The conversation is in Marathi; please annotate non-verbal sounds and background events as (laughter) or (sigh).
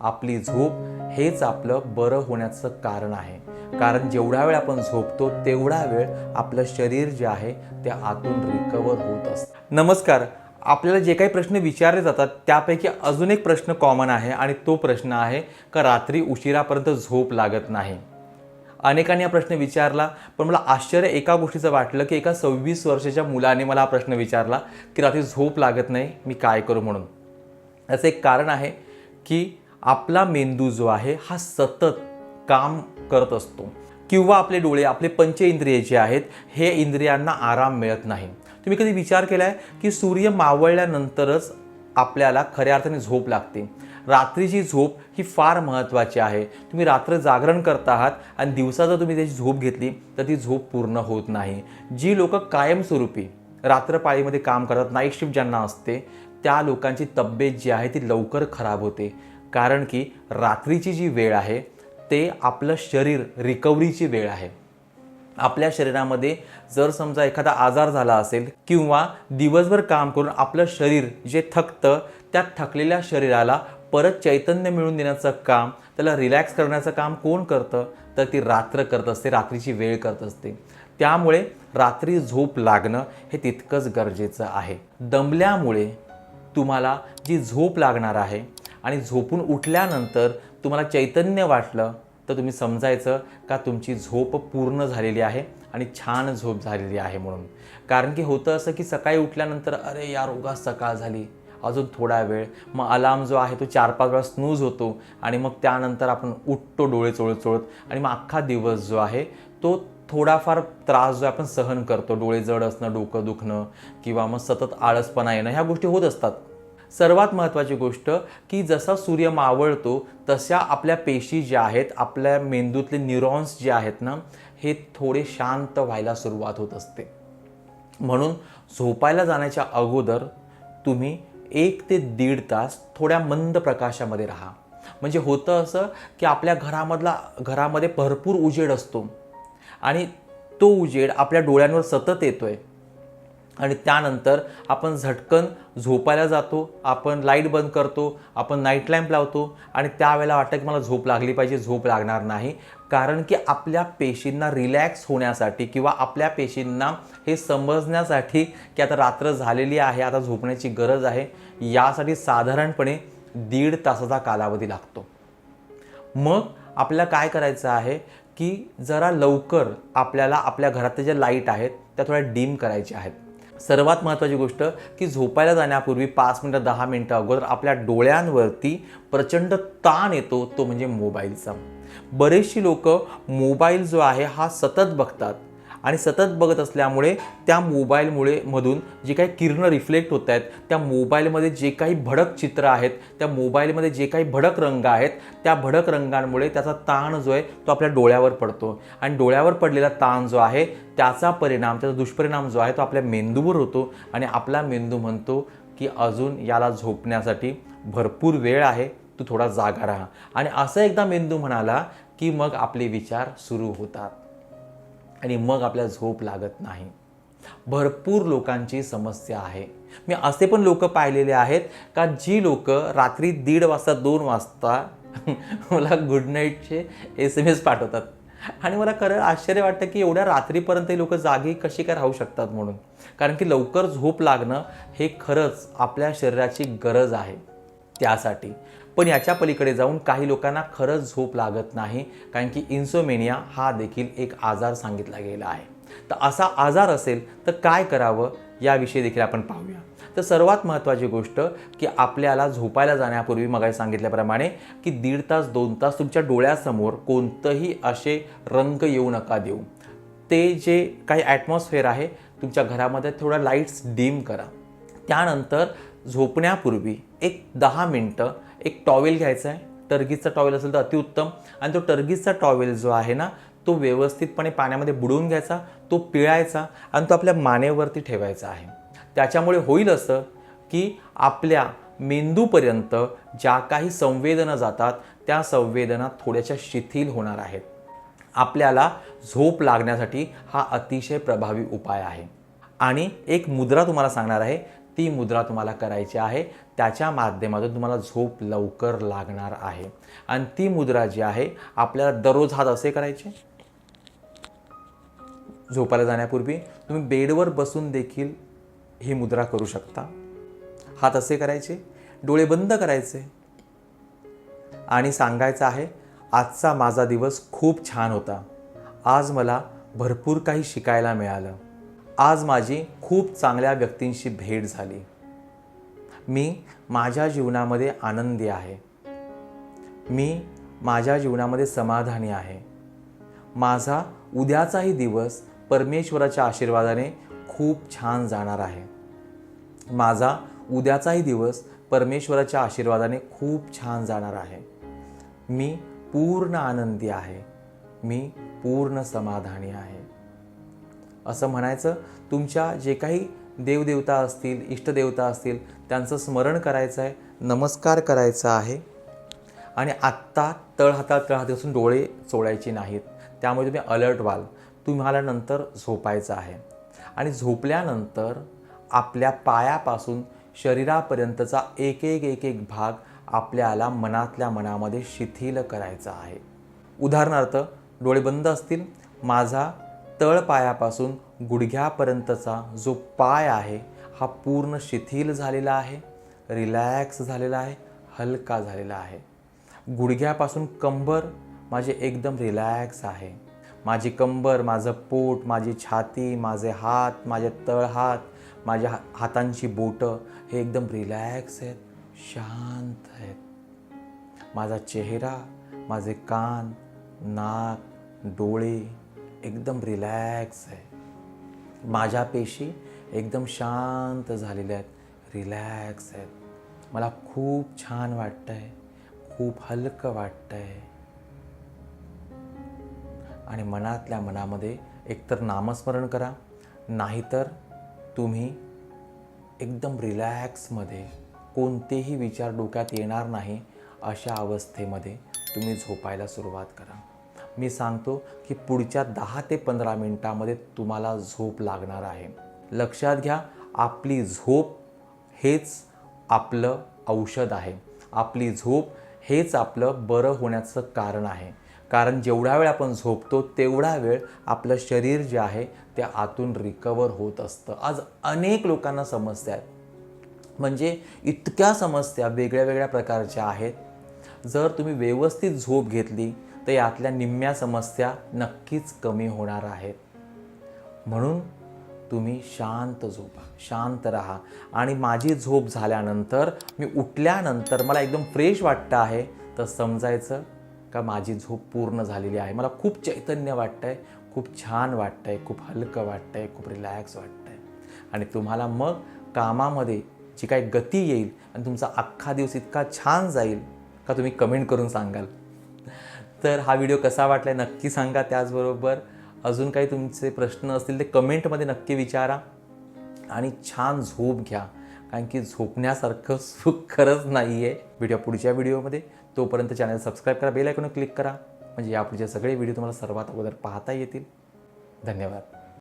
आपली झोप हेच आपलं बरं होण्याचं कारण आहे. कारण जेवढा वेळ आपण झोपतो तेवढा वेळ आपलं शरीर जे आहे ते आतून रिकवर होत असतं. नमस्कार. आपल्याला जे काही प्रश्न विचारले जातात त्यापैकी अजून एक प्रश्न कॉमन आहे आणि तो प्रश्न आहे का रात्री उशिरापर्यंत झोप लागत नाही? अनेकांनी हा प्रश्न विचारला पण मला आश्चर्य एका गोष्टीचं वाटलं की एका सव्वीस वर्षाच्या मुलाने मला हा प्रश्न विचारला की रात्री झोप लागत नाही मी काय करू म्हणून? याचं एक कारण आहे की आपला मेंदू जो आहे हा सतत काम करत असतो. किंवा आपले डोळे आपले पंचेंद्रिय जे आहेत हे इंद्रियांना आराम मिळत नाही. तुम्ही कधी विचार केला आहे की सूर्य मावळल्यानंतरच आपल्याला खऱ्या अर्थाने झोप लागते? रात्रीची झोप ही फार महत्त्वाची आहे. तुम्ही रात्र जागरण करत आहात आणि दिवसा जर तुम्ही त्याची झोप घेतली तर ती झोप पूर्ण होत नाही. जी लोक कायमस्वरूपी रात्रपाळीमध्ये काम करतात नाईट शिफ्ट ज्यांना असते त्या लोकांची तब्येत जी आहे ती लवकर खराब होते. कारण की रात्रीची जी वेळ आहे ते आपलं शरीर रिकव्हरीची वेळ आहे. आपल्या शरीरामध्ये जर समजा एखादा आजार झाला असेल किंवा दिवसभर काम करून आपलं शरीर जे थकतं त्या थकलेल्या शरीराला परत चैतन्य मिळवून देण्याचं काम त्याला रिलॅक्स करण्याचं काम कोण करतं? तर ती रात्र करत असते रात्रीची वेळ करत असते. त्यामुळे रात्री झोप लागणं हे तितकंच गरजेचं आहे. दमल्यामुळे तुम्हाला जी झोप लागणार आहे आणि झोपून उठल्यानंतर तुम्हाला चैतन्य वाटलं तर तुम्ही समजायचं का तुमची झोप पूर्ण झालेली आहे आणि छान झोप झालेली आहे म्हणून. कारण की होतं असं की सकाळी उठल्यानंतर अरे यार उगा सकाळ झाली. अजून थोडा वेळ. मग अलार्म जो आहे तो चार पाच वेळा स्नूज होतो आणि मग त्यानंतर आपण उठतो डोळे चोळत चोळत आणि मग अख्खा दिवस जो आहे तो थोडाफार त्रास जो आपण सहन करतो. डोळे जड असणं डोकं दुखणं किंवा मग सतत आळसपणा येणं ह्या गोष्टी होत असतात. सर्वात महत्त्वाची गोष्ट की जसा सूर्य मावळतो तशा आपल्या पेशी ज्या आहेत आपल्या मेंदूतले न्यूरॉन्स जे आहेत ना हे थोडे शांत व्हायला सुरुवात होत असते. म्हणून झोपायला जाण्याच्या अगोदर तुम्ही एक ते दीड तास थोड्या मंद प्रकाशामध्ये राहा. म्हणजे होतं असं की आपल्या घरामधला घरामध्ये भरपूर उजेड असतो. आणि तो उजेड आपल्या डोळ्यांवर सतत येतोय. आणि त्यानंतर आपण झटकन झोपायला जातो आपण लाइट बंद करतो आपण नाईट लॅम्प लावतो आणि त्यावेळेला वाटतं की मला झोप लागली पाहिजे झोप लागणार नाही. कारण की आपल्या पेशींना रिलॅक्स होण्यासाठी किंवा आपल्या पेशींना हे समजण्यासाठी की आता रात्र झालेली आहे आता झोपण्याची गरज आहे यासाठी साधारणपणे दीड तासाचा कालावधी लागतो. मग आपल्याला काय करायचं आहे की जरा लवकर आपल्याला आपल्या घरातले ज्या लाइट आहेत त्या थोड्या डीम करायच्या आहेत. सर्वात महत्त्वाची गोष्ट की झोपायला जाण्यापूर्वी पाच मिनटं दहा मिनटं अगोदर आपल्या डोळ्यांवरती प्रचंड ताण येतो तो म्हणजे मोबाईलचा. बरेचशी लोक मोबाईल जो आहे हा सतत बघतात. आणि सतत बघत असल्यामुळे त्या मोबाईलमुळे मधून जे काही किरणं रिफ्लेक्ट होत आहेत त्या मोबाईलमध्ये जे काही भडक चित्र आहेत त्या मोबाईलमध्ये जे काही भडक रंग आहेत त्या भडक रंगांमुळे त्याचा ताण जो आहे तो आपल्या डोळ्यावर पडतो. आणि डोळ्यावर पडलेला ताण जो आहे त्याचा परिणाम त्याचा दुष्परिणाम जो आहे तो आपल्या मेंदूवर होतो. आणि आपला मेंदू म्हणतो की अजून याला झोपण्यासाठी भरपूर वेळ आहे तू थोडा जागा राहा. आणि असं एकदा मेंदू म्हणाला की मग आपले विचार सुरू होतात. आणि मग आपल्याला झोप लागत नाही. भरपूर लोकांची समस्या आहे. मी असे पण लोक पाहिलेले आहेत का जी लोक रात्री दीड वाजता दोन वाजता (laughs) मला गुड नाईटचे एस एम एस पाठवतात. आणि मला खरं आश्चर्य वाटतं की एवढ्या रात्रीपर्यंत लोक जागी कशी काय राहू शकतात म्हणून. कारण की लवकर झोप लागणं हे खरंच आपल्या शरीराची गरज आहे. त्यासाठी पण याच्या पलीकडे जाऊन काही लोकांना खरंच झोप लागत नाही कारण की इन्सोमेनिया हा देखील एक आजार सांगितला गेला आहे. तर असा आजार असेल तर काय करावं याविषयी देखील आपण पाहूया. तर सर्वात महत्त्वाची गोष्ट की आपल्याला झोपायला जाण्यापूर्वी मग सांगितल्याप्रमाणे की दीड तास दोन तास तुमच्या डोळ्यासमोर कोणतंही असे रंग येऊ नका देऊ. ते जे काही ॲटमॉस्फेअर आहे तुमच्या घरामध्ये थोडा लाईट्स डीम करा. त्यानंतर झोपण्यापूर्वी एक दहा मिनटं एक टॉवेल घ्यायचा आहे. टर्गीजचा टॉवेल असेल तर अतिउत्तम. आणि तो टर्गीजचा टॉवेल जो आहे ना तो व्यवस्थितपणे पाण्यामध्ये बुडवून घ्यायचा तो पिळायचा आणि तो आपल्या मानेवरती ठेवायचा आहे. त्याच्यामुळे होईल असं की आपल्या मेंदूपर्यंत ज्या काही संवेदना जातात त्या संवेदना थोड्याशा शिथिल होणार आहेत. आपल्याला झोप लागण्यासाठी हा अतिशय प्रभावी उपाय आहे. आणि एक मुद्रा तुम्हाला सांगणार आहे ती मुद्रा तुम्हाला करायची आहे त्याच्या माध्यमातून तुम्हाला झोप लवकर लागणार आहे. आणि ती मुद्रा जी आहे आपल्याला दररोज हात असे करायचे? झोपायला जाण्यापूर्वी तुम्ही बेडवर बसून देखील ही मुद्रा करू शकता. हात असे करायचे डोळे बंद करायचे. आणि सांगायचं आहे आजचा माझा दिवस खूप छान होता. आज मला भरपूर काही शिकायला मिळालं. आज माझी खूप चांगल्या व्यक्तींशी भेट झाली. मी माझ्या जीवनामध्ये आनंदी आहे. मी माझ्या जीवनामध्ये समाधानी आहे. माझा उद्याचाही दिवस परमेश्वराच्या आशीर्वादाने खूप छान जाणार आहे. माझा उद्याचाही दिवस परमेश्वराच्या आशीर्वादाने खूप छान जाणार आहे. मी पूर्ण आनंदी आहे. मी पूर्ण समाधानी आहे. असं म्हणायचं. तुमच्या जे काही देवदेवता असतील इष्टदेवता असतील त्यांचं स्मरण करायचं आहे नमस्कार करायचा आहे. आणि आत्ता तळहातात तळहात असून डोळे चोळायचे नाहीत. त्यामुळे तुम्ही अलर्ट व्हाल. तुम्हाला नंतर झोपायचं आहे. आणि झोपल्यानंतर आपल्या पायापासून शरीरापर्यंतचा एक एक एक एक भाग आपल्याला मनातल्या मनामध्ये शिथिल करायचा आहे. उदाहरणार्थ डोळे बंद असतील माझा तळपायापासून गुडघ्यापर्यंतचा जो पाय आहे हा पूर्ण शिथिल झालेला आहे रिलॅक्स झालेला आहे हलका झालेला आहे. गुडघ्यापासून कंबर माझे एकदम रिलॅक्स आहे. माझी कंबर माझं पोट माझी छाती माझे हात माझे तळहात माझ्या हातांची बोटं हे एकदम रिलॅक्स आहेत शांत आहेत. माझा चेहरा माझे कान नाक डोळे एकदम रिलॅक्स आहे. माझ्या पेशी एकदम शांत झालेल्या आहेत. रिलॅक्स आहेत. मला खूप छान वाटतं आहे खूप हलकं वाटतं आहे आणि मनातल्या मनामध्ये एकतर नामस्मरण करा. नाहीतर तुम्ही एकदम रिलॅक्समध्ये कोणतेही विचार डोक्यात येणार नाही अशा अवस्थेमध्ये तुम्ही झोपायला सुरुवात करा. मी सांगतो की पुढच्या दहा ते पंधरा मिनटामध्ये तुम्हाला झोप लागणार आहे. लक्षात घ्या आपली झोप हेच आपलं औषध आहे. आपली झोप हेच आपलं बरं होण्याचं कारण आहे. कारण जेवढा वेळ आपण झोपतो तेवढा वेळ आपलं शरीर जे आहे ते आतून रिकवर होत असतं. आज अनेक लोकांना समस्या आहेत. म्हणजे इतक्या समस्या वेगळ्या वेगळ्या प्रकारच्या आहेत. जर तुम्ही व्यवस्थित झोप घेतली तर यातल्या निम्म्या समस्या नक्कीच कमी होणार आहेत. म्हणून तुम्ही शांत झोपा शांत राहा. आणि माझी झोप झाल्यानंतर मी उठल्यानंतर मला एकदम फ्रेश वाटतं आहे. तर समजायचं का माझी झोप पूर्ण झालेली आहे? मला खूप चैतन्य वाटतं आहे खूप छान वाटतं आहे खूप हलकं वाटतं आहे खूप रिलॅक्स वाटतं आहे आणि तुम्हाला मग कामामध्ये जी काही गती येईल आणि तुमचा अख्खा दिवस इतका छान जाईल का तुम्ही कमेंट करून सांगाल? तर हा व्हिडिओ कसा वाटला नक्की सांगा त्याचबरोबर. अजून काही तुमचे प्रश्न असतील ते कमेंटमध्ये नक्की विचारा. आणि छान झोप घ्या कारण की झोपण्यासारखं (laughs) सुख खरंच नाही आहे व्हिडिओ पुढच्या व्हिडिओमध्ये. तोपर्यंत चॅनल सबस्क्राईब करा बेल आयकॉन क्लिक करा. म्हणजे यापुढचे सगळे व्हिडिओ तुम्हाला सर्वात अगोदर पाहता येतील. धन्यवाद.